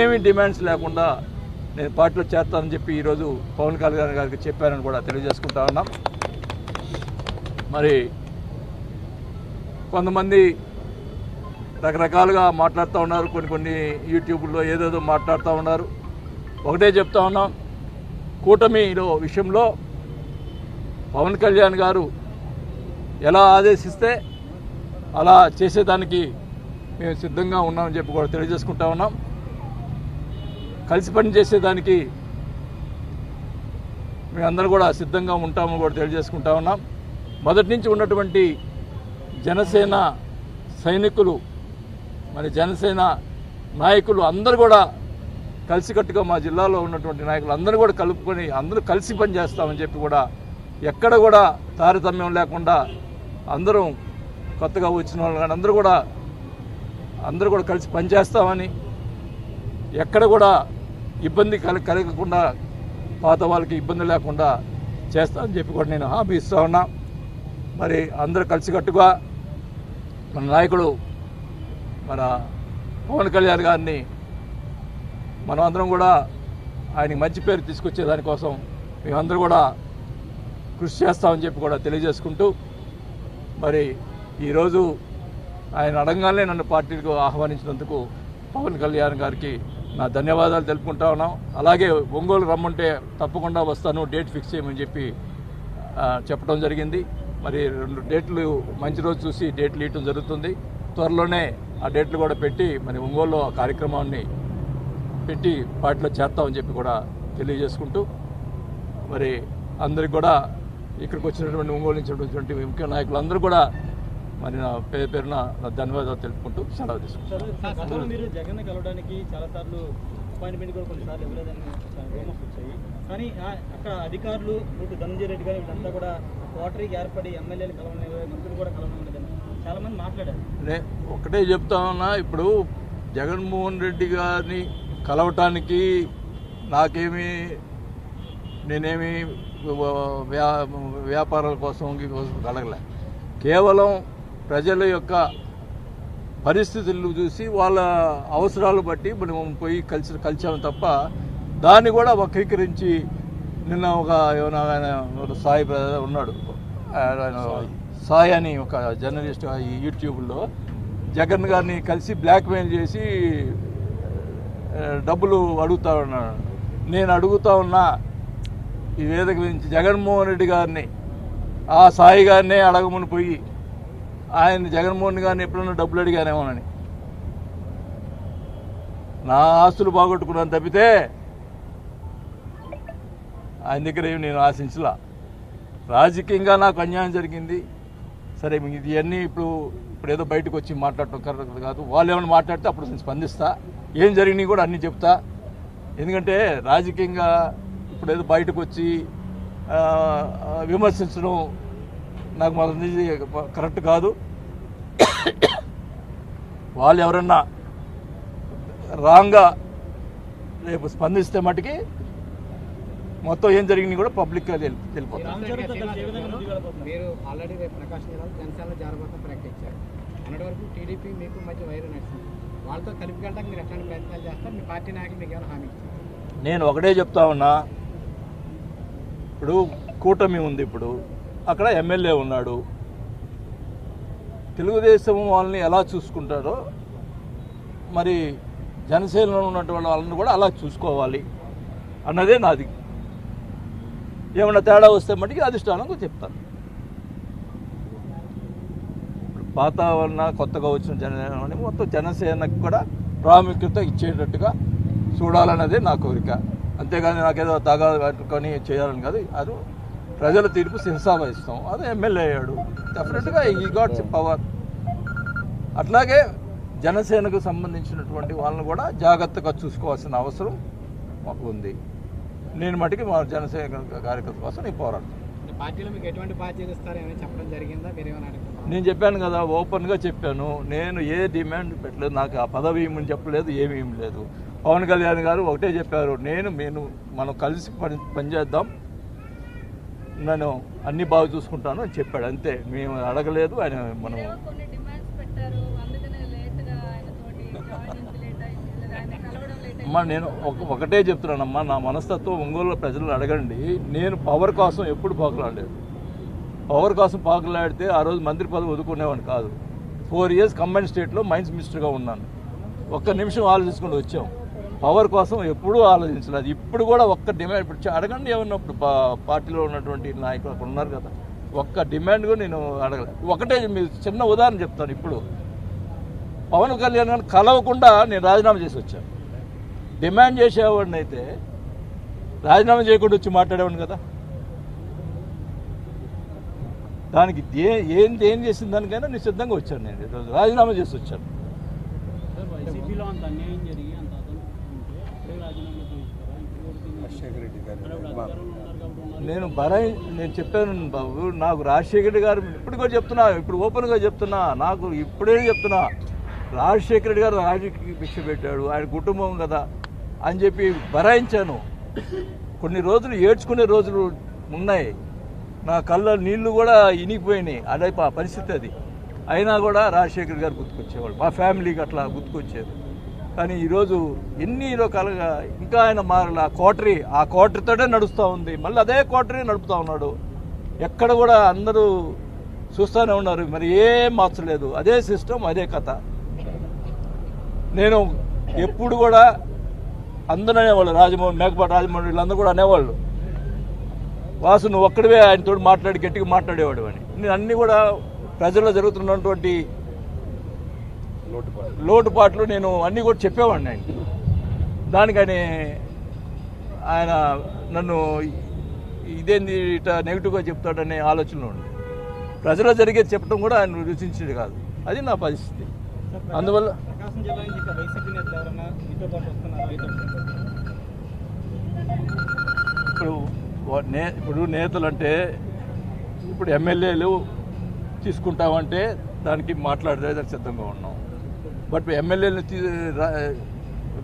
ఏమీ డిమాండ్స్ లేకుండా నేను పార్టీలో చేస్తానని చెప్పి ఈరోజు పవన్ కళ్యాణ్ గారికి చెప్పానని కూడా తెలియజేసుకుంటా ఉన్నాం. మరి కొంతమంది రకరకాలుగా మాట్లాడుతూ ఉన్నారు కొన్ని కొన్ని యూట్యూబ్లో ఏదేదో మాట్లాడుతూ ఉన్నారు. ఒకటే చెప్తా ఉన్నాం కూటమిలో విషయంలో పవన్ కళ్యాణ్ గారు ఎలా ఆదేశిస్తే అలా చేసేదానికి మేము సిద్ధంగా ఉన్నామని చెప్పి కూడా తెలియజేసుకుంటా ఉన్నాం. కలిసి పని చేసేదానికి మేమందరం కూడా సిద్ధంగా ఉంటామని కూడా తెలియజేసుకుంటా ఉన్నాం. మొదటి నుంచి ఉన్నటువంటి జనసేన సైనికులు మరి జనసేన నాయకులు అందరూ కూడా కలిసికట్టుగా మా జిల్లాలో ఉన్నటువంటి నాయకులు అందరూ కూడా కలుపుకొని అందరూ కలిసి పని చేస్తామని చెప్పి కూడా ఎక్కడ కూడా తారతమ్యం లేకుండా అందరం కొత్తగా వచ్చిన వాళ్ళు కానీ అందరూ కూడా అందరూ కూడా కలిసి పనిచేస్తామని ఎక్కడ కూడా ఇబ్బంది కల కలగకుండా పాత వాళ్ళకి ఇబ్బంది లేకుండా చేస్తానని చెప్పి కూడా నేను హామీ ఇస్తా ఉన్నా. మరి అందరూ కలిసికట్టుగా మన నాయకుడు మన పవన్ కళ్యాణ్ గారిని మనం అందరం కూడా ఆయనకి మంచి పేరు తీసుకొచ్చే దానికోసం మేమందరూ కూడా కృషి చేస్తామని చెప్పి కూడా తెలియజేసుకుంటూ మరి ఈరోజు ఆయన అడగానే నన్ను పార్టీకి ఆహ్వానించినందుకు పవన్ కళ్యాణ్ గారికి నా ధన్యవాదాలు తెలుపుకుంటా ఉన్నాం. అలాగే ఒంగోలు రమ్మంటే తప్పకుండా వస్తాను డేట్ ఫిక్స్ చేయమని చెప్పి చెప్పడం జరిగింది. మరి రెండు డేట్లు మంచి రోజు చూసి డేట్లు ఇవ్వడం జరుగుతుంది. త్వరలోనే ఆ డేట్లు కూడా పెట్టి మరి ఒంగోలులో ఆ కార్యక్రమాన్ని పెట్టి పార్టీలో చేస్తామని చెప్పి కూడా తెలియజేసుకుంటూ మరి అందరికి కూడా ఇక్కడికి వచ్చినటువంటి ఒంగోలు నుంచి ముఖ్య నాయకులు అందరూ కూడా మరి నా పేరు పేరున నా ధన్యవాదాలు తెలుపుకుంటూ సెలవు తీసుకుంటాను మీరు జగన్ కలవడానికి అపాయింట్మెంట్ కూడా కొన్నిసార్లు ఇవ్వలేదని రూమర్స్ వచ్చాయి. కానీ అక్కడ అధికారులు ఇటు ధనంజయ రెడ్డి గారు వీళ్ళంతా కూడా ఓటరీకి ఏర్పడి ఎమ్మెల్యేలు కలవలేదు మంత్రులు కూడా కలవలేదని చాలా మంది మాట్లాడారు. నే ఒకటే చెప్తా ఉన్నా ఇప్పుడు జగన్మోహన్ రెడ్డి గారిని కలవటానికి నాకేమీ నేనేమి వ్యా వ్యాపారాల కోసం కలగలే. కేవలం ప్రజల యొక్క పరిస్థితులు చూసి వాళ్ళ అవసరాలు బట్టి మనం పోయి కలిసి కలిసాము తప్ప దాన్ని కూడా వక్రీకరించి నిన్న ఒక ఏమైనా ఆయన సాయి బ్రదర్ ఉన్నాడు. ఆయన సాయి అని ఒక జర్నలిస్ట్ యూట్యూబ్లో జగన్ గారిని కలిసి బ్లాక్మెయిల్ చేసి డబ్బులు అడుగుతా ఉన్నాడు. నేను అడుగుతా ఉన్నా. ఈ వేదిక నుంచి జగన్మోహన్ రెడ్డి గారిని ఆ సాయి గారినే అడగమని పోయి ఆయన జగన్మోహన్ గారిని ఎప్పుడన్నా డబ్బులు అడిగానేమోనని నా ఆస్తులు బాగొట్టుకున్నాను తప్పితే ఆయన దగ్గర ఏమి నేను ఆశించలా. రాజకీయంగా నాకు అన్యాయం జరిగింది. సరే ఇవన్నీ ఇప్పుడు ఇప్పుడు ఏదో బయటకు వచ్చి మాట్లాడటం కరెక్ట్ కాదు. వాళ్ళు ఏమైనా మాట్లాడితే అప్పుడు నేను స్పందిస్తా. ఏం జరిగినాయి కూడా అన్నీ చెప్తా. ఎందుకంటే రాజకీయంగా ఇప్పుడు ఏదో బయటకు వచ్చి విమర్శించడం నాకు మొదటి కరెక్ట్ కాదు. వాళ్ళు ఎవరన్నా రాంగ్గా రేపు స్పందిస్తే మటుకి మొత్తం ఏం జరిగింది కూడా పబ్లిక్గా తెలి తెలిపోతుంది. నేను ఒకటే చెప్తా ఉన్నా. ఇప్పుడు కూటమి ఉంది ఇప్పుడు. అక్కడ ఎమ్మెల్యే ఉన్నాడు. తెలుగుదేశం వాళ్ళని ఎలా చూసుకుంటారో మరి జనసేనలో ఉన్నటువంటి వాళ్ళని కూడా అలా చూసుకోవాలి అన్నదే నాది. ఏమైనా తేడా వస్తే మటుకి అధిష్టానంగా చెప్తాను. వాతావరణ కొత్తగా వచ్చిన జనసేన మొత్తం జనసేనకు కూడా ప్రాముఖ్యత ఇచ్చేటట్టుగా చూడాలన్నదే నా కోరిక. అంతేగాని నాకేదో తగా పెట్టుకొని చేయాలని కాదు. అది ప్రజల తీర్పు శిరసావహిస్తాం అది ఎమ్మెల్యే అయ్యాడు. డెఫినెట్గా ఈ గాట్ పవర్ అట్లాగే జనసేనకు సంబంధించినటువంటి వాళ్ళని కూడా జాగ్రత్తగా చూసుకోవాల్సిన అవసరం మాకు ఉంది. నేను మటుకి మా జనసేన కార్యకర్త కోసం నేను పోరాడతాను నేను చెప్పాను కదా ఓపెన్గా చెప్పాను. నేను ఏ డిమాండ్ పెట్టలేదు. నాకు ఆ పదవి ఏమని చెప్పలేదు ఏమీ ఏమి లేదు. పవన్ కళ్యాణ్ గారు ఒకటే చెప్పారు. నేను నేను మనం కలిసి పని పనిచేద్దాం నేను అన్ని బాగా చూసుకుంటాను అని చెప్పాడు. అంతే మేము అడగలేదు ఆయన మనం అమ్మా నేను ఒక ఒకటే చెప్తున్నానమ్మా నా మనస్తత్వం ఒంగోలు ప్రజలు అడగండి. నేను పవర్ కోసం ఎప్పుడు పోకలాడలేదు. పవర్ కోసం పాకులాడితే ఆ రోజు మంత్రి పదవి వదుకునేవాడిని కాదు. ఫోర్ ఇయర్స్ కంబైన్ స్టేట్లో మైన్స్ మినిస్టర్గా ఉన్నాను. ఒక్క నిమిషం ఆలోచించుకుంటూ వచ్చాం. పవర్ కోసం ఎప్పుడూ ఆలోచించలేదు. ఇప్పుడు కూడా ఒక్క డిమాండ్ ఇప్పుడు అడగండి ఏమన్నా ఇప్పుడు పా- పార్టీలో ఉన్నటువంటి నాయకులు అక్కడ ఉన్నారు కదా. ఒక్క డిమాండ్ కూడా నేను అడగలేదు ఒకటే మీరు చిన్న ఉదాహరణ చెప్తాను ఇప్పుడు. పవన్ కళ్యాణ్ గారిని కలవకుండా నేను రాజీనామా చేసి వచ్చాను డిమాండ్ చేసేవాడిని అయితే రాజీనామా చేయకుండా వచ్చి మాట్లాడేవాడిని కదా. దానికి ఏ ఏం ఏం చేసిన దానికైనా నేను సిద్ధంగా వచ్చాను నేను. ఈరోజు రాజీనామా చేసి వచ్చాను సార్ వైసీపీలో అంత అన్యాయం జరిగి అంత అతను ఉంటే అప్పుడే రాజీనామా చేస్తారా ఇప్పుడు వరకు రాజశేఖర రెడ్డి గారు. నేను బరాయి నేను చెప్పాను బాబు నాకు రాజశేఖర్ రెడ్డి గారు ఇప్పుడు కూడా చెప్తున్నా ఇప్పుడు ఓపెన్గా చెప్తున్నా నాకు ఇప్పుడే చెప్తున్నా రాజశేఖర రెడ్డి గారు రాజకీయ భిక్ష పెట్టాడు ఆయన కుటుంబం కదా అని చెప్పి బరాయించాను కొన్ని రోజులు ఏడ్చుకునే రోజులు ఉన్నాయి. నా కళ్ళ నీళ్ళు కూడా ఇనిగిపోయినాయి. అదే పరిస్థితి అది. అయినా కూడా రాజశేఖర్ గారు గుర్తుకొచ్చేవాళ్ళు. మా ఫ్యామిలీకి అట్లా గుర్తుకొచ్చేది. కానీ ఈరోజు ఎన్ని రకాలుగా ఇంకా ఆయన మారల కోటరీ ఆ కోటరీతోనే నడుస్తూ ఉంది. మళ్ళీ అదే కోటరీ నడుపుతూ ఉన్నాడు. ఎక్కడ కూడా అందరూ చూస్తూనే ఉన్నారు. మరి ఏం మార్చలేదు అదే సిస్టమ్ అదే కథ. నేను ఎప్పుడు కూడా అందరూ అనేవాళ్ళు. రాజమౌళి మేకపాటి రాజమౌళి వీళ్ళందరూ కూడా అనేవాళ్ళు. వాసు నువ్వు ఒక్కడివే ఆయనతో మాట్లాడి గట్టిగా మాట్లాడేవాడు అని. నేను అన్నీ కూడా ప్రజల్లో జరుగుతున్నటువంటి లోటుపాట్లు. నేను అన్నీ కూడా చెప్పేవాడిని ఆయన. దానికి ఆయన నన్ను ఇదేంది ఇట నెగిటివ్గా చెప్తాడనే ఆలోచనలో ఉంది ప్రజల్లో జరిగేది చెప్పడం కూడా ఆయన రుచించేది కాదు. అది నా పరిస్థితి. అందువల్ల ఇప్పుడు నే ఇప్పుడు నేతలు అంటే ఇప్పుడు ఎమ్మెల్యేలు తీసుకుంటామంటే దానికి మాట్లాడేదానికి సిద్ధంగా ఉన్నాం. బట్ రా-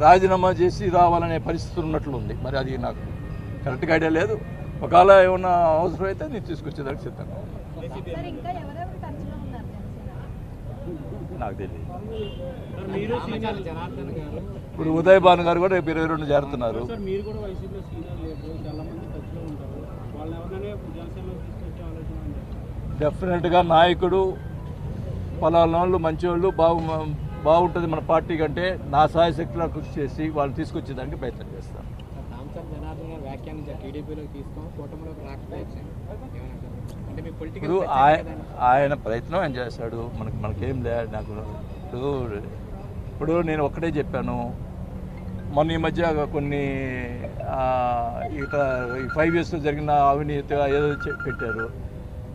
రాజీనామా చేసి రావాలనే పరిస్థితి ఉన్నట్లు ఉంది. మరి అది నాకు కరెక్ట్గా ఐడియా లేదు. ఒకవేళ ఏమన్నా అవసరం అయితే నేను తీసుకొచ్చేదానికి సిద్ధంగా ఉన్నాను. సార్ ఇంకా ఎవరెవరు టచ్లో ఉన్నారు? జనసేన నాకు తెలియదు. సార్ మీరు సీనియర్ జనార్దన్ గారు. ఇప్పుడు ఉదయ్ భాను గారు కూడా రేపు ఇరవై రెండు చేరుతున్నారు? డెఫినెట్గా నాయకుడు పలానా వాళ్ళు మంచివాళ్ళు బాగు బాగుంటుంది మన పార్టీ కంటే నా సాయశక్తిలో కృషి చేసి వాళ్ళు తీసుకొచ్చేదానికి ప్రయత్నం చేస్తాను ఇప్పుడు ఆయన ప్రయత్నం ఆయన చేశాడు. మనకి మనకేం లే నాకు. ఇప్పుడు ఇప్పుడు నేను ఒక్కటే చెప్పాను. మొన్న ఈ మధ్య కొన్ని ఈ ఫైవ్ ఇయర్స్లో జరిగిన అవినీతి ఏదో పెట్టారు.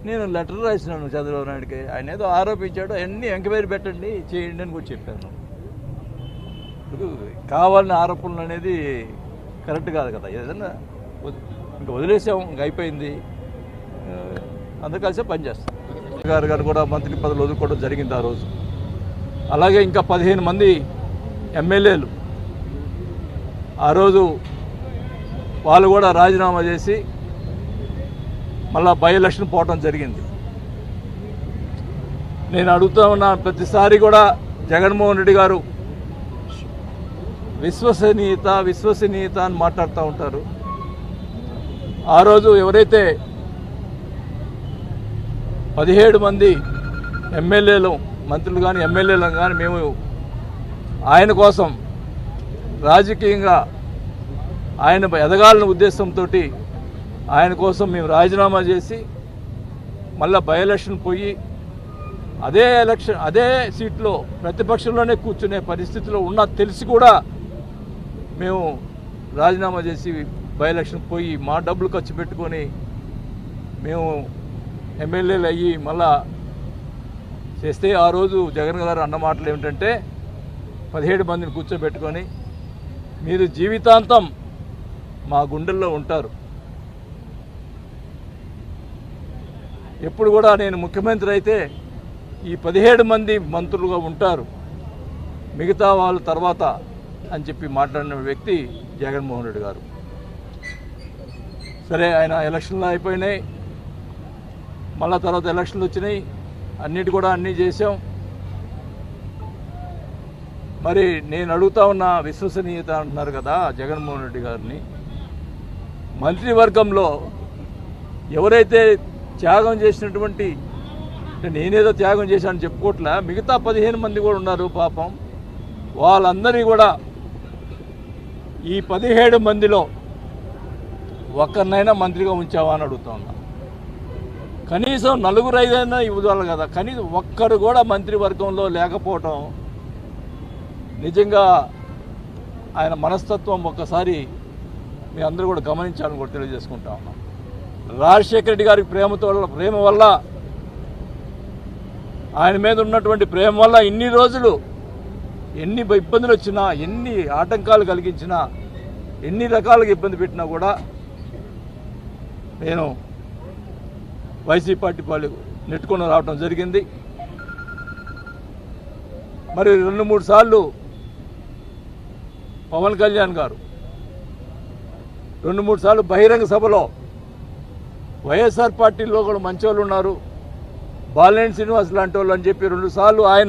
నేను లెటర్ రాసినాను చంద్రబాబు నాయుడుకి. ఆయన ఏదో ఆరోపించాడు అన్నీ ఎంక్వైరీ పెట్టండి చేయండి అని కూడా చెప్పాను. ఇప్పుడు కావాలని ఆరోపణలు అనేది కరెక్ట్ కాదు కదా. ఏదైనా ఇంకా వదిలేసాం ఇంక అయిపోయింది. ఆ, అందరు కలిసే పనిచేస్తాం గారు గారు కూడా మంత్రి పదవులు వదులుకోవడం జరిగింది ఆ రోజు. అలాగే ఇంకా పదిహేను మంది ఎమ్మెల్యేలు. ఆ రోజు వాళ్ళు కూడా రాజీనామా చేసి మళ్ళీ బై ఎలక్షన్ పోవటం జరిగింది. నేను అడుగుతా ఉన్న ప్రతిసారి కూడా జగన్మోహన్ రెడ్డి గారు విశ్వసనీయత విశ్వసనీయత అని మాట్లాడుతూ ఉంటారు. ఆ రోజు ఎవరైతే పదిహేడు మంది ఎమ్మెల్యేలు మంత్రులు కానీ ఎమ్మెల్యేలు కానీ మేము ఆయన కోసం రాజకీయంగా ఆయన ఎదగాలన్న ఉద్దేశంతో ఆయన కోసం మేము రాజీనామా చేసి మళ్ళీ బై ఎలక్షన్ పోయి అదే ఎలక్షన్ అదే సీట్లో ప్రతిపక్షంలోనే కూర్చునే పరిస్థితిలో ఉన్న తెలిసి కూడా మేము రాజీనామా చేసి బై ఎలక్షన్ పోయి మా డబ్బులు ఖర్చు పెట్టుకొని మేము ఎమ్మెల్యేలు అయ్యి మళ్ళా చేస్తే ఆ రోజు జగన్ గారు అన్న మాటలు ఏమిటంటే పదిహేడు మందిని కూర్చోబెట్టుకొని మీరు జీవితాంతం మా గుండెల్లో ఉంటారు. ఎప్పుడు కూడా నేను ముఖ్యమంత్రి అయితే ఈ పదిహేడు మంది మంత్రులుగా ఉంటారు. మిగతా వాళ్ళ తర్వాత అని చెప్పి మాట్లాడిన వ్యక్తి జగన్మోహన్ రెడ్డి గారు. సరే ఆయన ఎలక్షన్లు అయిపోయినాయి. మళ్ళా తర్వాత ఎలక్షన్లు వచ్చినాయి. అన్నిటి కూడా అన్నీ చేసాం మరి నేను అడుగుతా ఉన్న విశ్వసనీయత అంటున్నారు కదా జగన్మోహన్ రెడ్డి గారిని. మంత్రివర్గంలో ఎవరైతే త్యాగం చేసినటువంటి అంటే నేనేదో త్యాగం చేశానని చెప్పుకోవట్లే మిగతా పదిహేను మంది కూడా ఉన్నారు పాపం. వాళ్ళందరినీ కూడా ఈ పదిహేడు మందిలో ఒక్కరినైనా మంత్రిగా ఉంచావా అని అడుగుతా ఉన్నా. కనీసం నలుగురు ఐదైనా ఇవ్వాలి కదా. కనీసం ఒక్కరు కూడా మంత్రివర్గంలో లేకపోవటం నిజంగా ఆయన మనస్తత్వం ఒక్కసారి మీ అందరూ కూడా గమనించాలని కూడా తెలియజేసుకుంటా ఉన్నాం. రాజశేఖర రెడ్డి గారికి ప్రేమతో ప్రేమ వల్ల ఆయన మీద ఉన్నటువంటి ప్రేమ వల్ల ఇన్ని రోజులు ఎన్ని ఇబ్బందులు వచ్చినా ఎన్ని ఆటంకాలు కలిగించినా ఎన్ని రకాలుగా ఇబ్బంది పెట్టినా కూడా నేను వైసీపీ పార్టీ వాళ్ళు నెట్టుకొని రావడం జరిగింది. మరి రెండు మూడు సార్లు పవన్ కళ్యాణ్ గారు రెండు మూడు సార్లు బహిరంగ సభలో వైఎస్ఆర్ పార్టీలో కూడా మంచి ఉన్నారు. బాలినేని శ్రీనివాస్ లాంటి వాళ్ళు అని చెప్పి రెండు సార్లు ఆయన